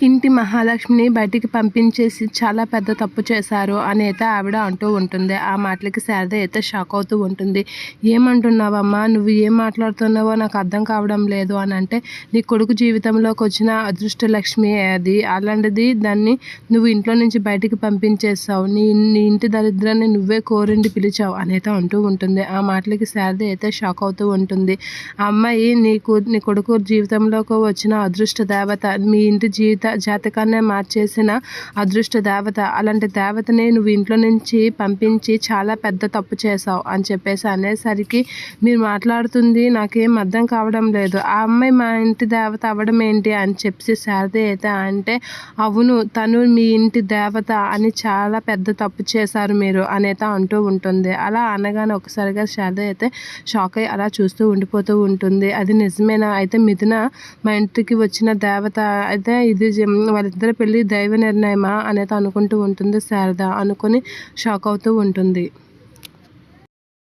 ఇంటి మహాలక్ష్మిని బయటికి పంపించేసి చాలా పెద్ద తప్పు చేశారు అని అయితే ఆవిడ అంటూ ఉంటుంది. ఆ మాటలకి శారద అయితే షాక్ అవుతూ ఉంటుంది. ఏమంటున్నావమ్మా? నువ్వు ఏం మాట్లాడుతున్నావో నాకు అర్థం కావడం లేదు అని అంటే నీ కొడుకు జీవితంలోకి వచ్చిన అదృష్ట లక్ష్మి అది. అలాంటిది దాన్ని నువ్వు ఇంట్లో నుంచి బయటికి పంపించేస్తావు నీ నీ ఇంటి దరిద్రాన్ని నువ్వే కోరిండి పిలిచావు అని అయితే అంటూ ఉంటుంది. ఆ మాటలకి శారద అయితే షాక్ అవుతూ ఉంటుంది. ఆ అమ్మాయి నీకు నీ కొడుకు జీవితంలోకి వచ్చిన అదృష్ట దేవత మీ ఇంటి జీవిత జాతకాన్ని మార్చేసిన అదృష్ట దేవత. అలాంటి దేవతని నువ్వు ఇంట్లో నుంచి పంపించి చాలా పెద్ద తప్పు చేసావు అని చెప్పేసి అనేసరికి మీరు మాట్లాడుతుంది నాకేం అర్థం కావడం లేదు. ఆ అమ్మాయి మా ఇంటి దేవత అవ్వడం ఏంటి అని చెప్పి శారద అయితే అంటే అవును తను మీ ఇంటి దేవత అని చాలా పెద్ద తప్పు చేశారు మీరు అనేత అంటూ ఉంటుంది. అలా అనగానే ఒకసారిగా శారద అయితే షాక్ అయ్యి అలా చూస్తూ ఉండిపోతూ ఉంటుంది. అది నిజమేనా? అయితే మిథున మా ఇంటికి వచ్చిన దేవత అయితే ఇది నిజం వాళ్ళిద్దరి పెళ్ళి దైవ నిర్ణయమా అనేది అనుకుంటూ ఉంటుంది శారద. అనుకొని షాక్ అవుతూ ఉంటుంది.